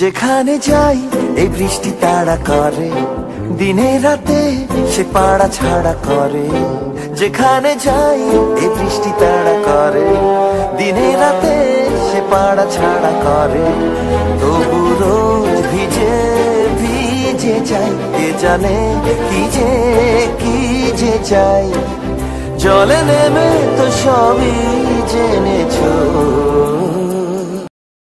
যেখানে যাই, এই বৃষ্টি তাড়া করে। দিনে রাতে সে পাড়া ছাড়া করে। যেখানে যাই, এই বৃষ্টি তাড়া করে। দিনে রাতে সে পাড়া ছাড়া করে। তবু রোজ ভিজে ভিজে যাই। কে জানে কি যে কি যে চাই জলে নেমে তো সবই যে